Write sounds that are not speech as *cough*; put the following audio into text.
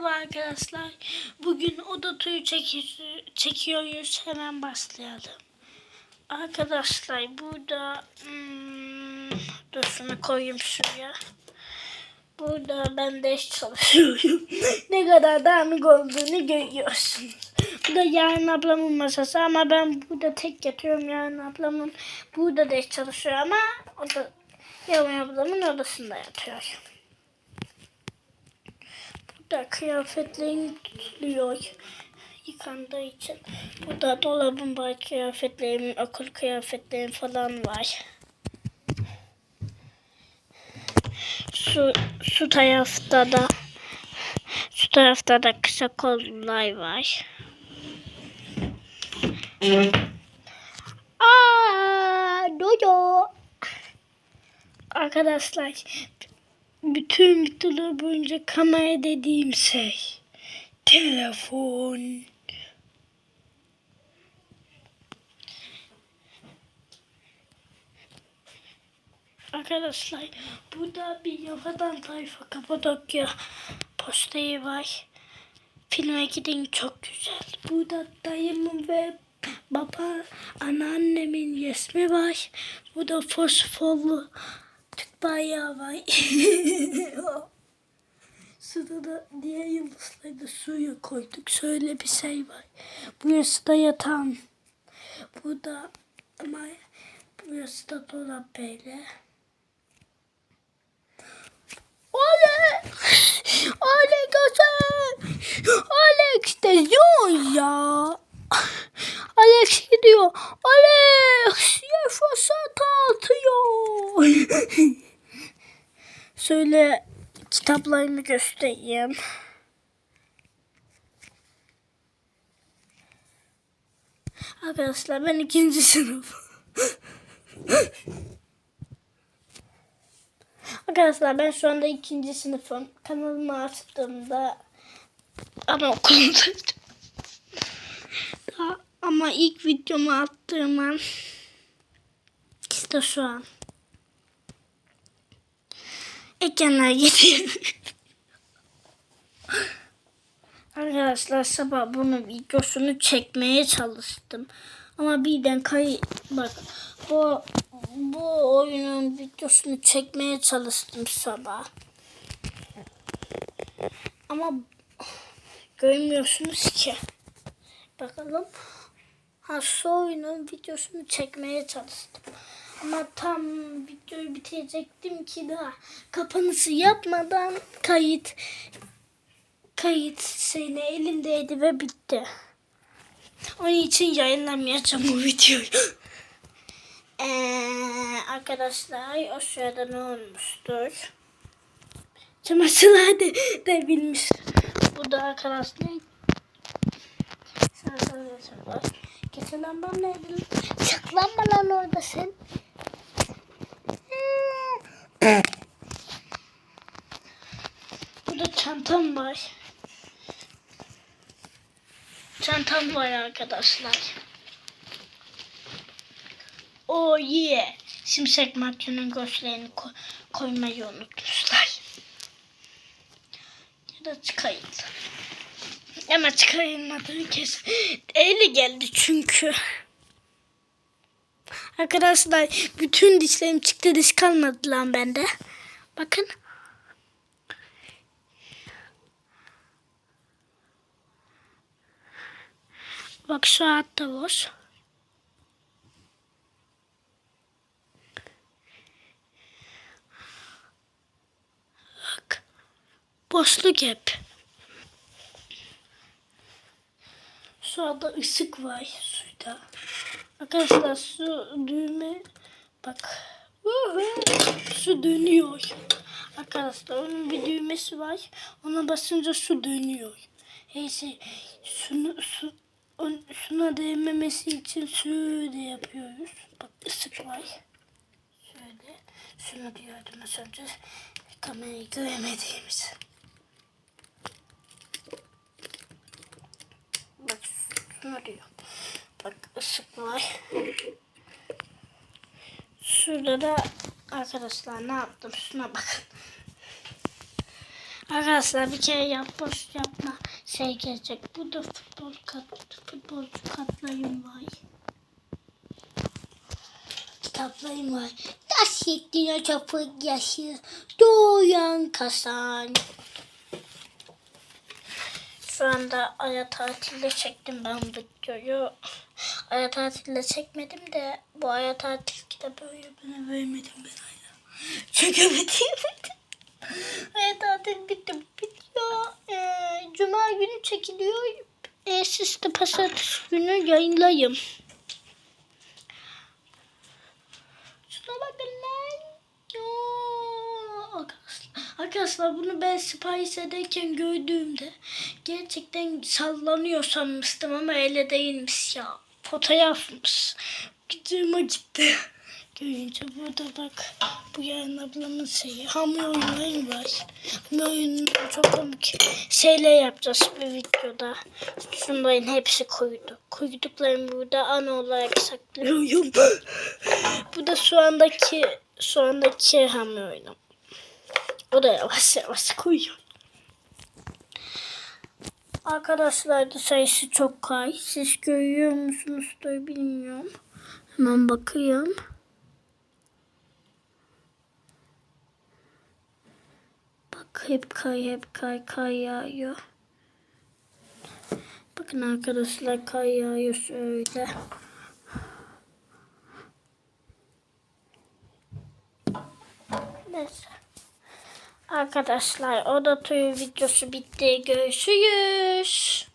Merhaba arkadaşlar. Bugün oda çeki- çekiyoruz. Hemen başlayalım. Arkadaşlar burada hmm, dur şunu koyayım şuraya. Burada ben ders çalışıyorum. *laughs* ne kadar dağınık olduğunu görüyorsunuz. Bu da Yarın ablamın masası ama ben burada tek yatıyorum. Yarın ablamın burada ders çalışıyor ama o da Yarın ablamın odasında yatıyor. Burada kıyafetlerim tutuluyor yıkandığı için. Burada dolabım var, kıyafetlerim, okul kıyafetlerim falan var. Şu, şu tarafta da şu tarafta da kısa kollular var. Aa, dodo. Arkadaşlar bütün videolar boyunca kamera dediğim şey telefon. Arkadaşlar burada bir yabadan tayfa Kapadokya posteri var. Filme gidin çok güzel. Burada dayımın ve baba anneannemin resmi var. Burada fosforlu Türk bayrağı var. *laughs* Suda da diğer yıldızları da suya koyduk. Şöyle bir şey var. Burası da yatağım. Burada ama burası da dolap böyle. Alex! Alex Alex! Alex de yok ya. Alex gidiyor. Alex! Yaşasat atıyor. Şöyle kitaplarımı göstereyim. Arkadaşlar ben ikinci sınıf. Arkadaşlar ben şu anda ikinci sınıfım. Kanalımı açtığımda anaokulundaydım. Daha, ama ilk videomu attığım an işte şu an. Ekranlar gidiyor. Arkadaşlar sabah bunun videosunu çekmeye çalıştım. Ama birden kay bak bu bu oyunun videosunu çekmeye çalıştım sabah. Ama görmüyorsunuz ki. Bakalım. Ha oyunun videosunu çekmeye çalıştım. Ama tam videoyu bitirecektim ki daha kapanışı yapmadan kayıt kayıt şeyine elimdeydi ve bitti. Onun için yayınlamayacağım bu videoyu. Ee, arkadaşlar o sırada ne olmuştur? Çamaşırlar da, da bilmiş. Bu da arkadaşlar. Geçen lambam nerede? Saklanma lan orada sen. Burada çantam var. Çantam var arkadaşlar. Oh yeah. Şimşek makyonun göğüslerini ko- koymayı unutmuşlar. Ya da çıkayım. Ama çıkarılmadığı kez eli geldi çünkü. Arkadaşlar bütün dişlerim çıktı diş kalmadı lan bende. Bakın. Bak şu hatta boş. Bak. Boşluk hep. Şu anda ışık var suyda. Arkadaşlar su düğme bak. Su dönüyor. Arkadaşlar onun bir düğmesi var. Ona basınca su dönüyor. Neyse şunu su, on- değmemesi için şöyle yapıyoruz. Bak ışık var. Şöyle. Şunu diyordum az önce. Kamerayı göremediğimiz. Bak şunu diyor. Bak ışık var. Şurada da arkadaşlar ne yaptım şuna bakın. Arkadaşlar bir kere yapboz yapma şey gelecek. Bu da futbol kat, futbolcu katlayım var. Kitaplarım var. Nasrettin Hoca'nın yaşı doğuyan kasan. Şu anda aya tatilde çektim ben bu videoyu. Aya tatilde çekmedim de bu aya tatil kitabı bana vermedim ben hala. Çekemedim. *laughs* aya tatil bitti. Bitiyor. Ee, Cuma günü çekiliyor. Ee, siz de pazartesi günü yayınlayın. Şuna bakın lan. Oo, Arkadaşlar, bunu ben sipariş ederken gördüğümde gerçekten sallanıyor sanmıştım ama öyle değilmiş ya. Fotoğrafmış. Gücüme gitti. *laughs* Görünce burada bak bu yarın ablamın şeyi. Hamur oyunları var. Hamur oyunları çok komik şeyler yapacağız bir videoda. Şunların hepsi koyduk. Koyduklarımı burada ana olarak saklıyorum. *laughs* bu da şu andaki şu andaki hamur oyunum. O da yavaş yavaş koyuyor. Arkadaşlar da sayısı çok kay. Siz görüyor musunuz da bilmiyorum. Hemen bakıyorum. Bak hep kay hep kay kay yağıyor. Bakın arkadaşlar kay yağıyor şöyle. Neyse. Arkadaşlar oda tüyü videosu bitti. Görüşürüz.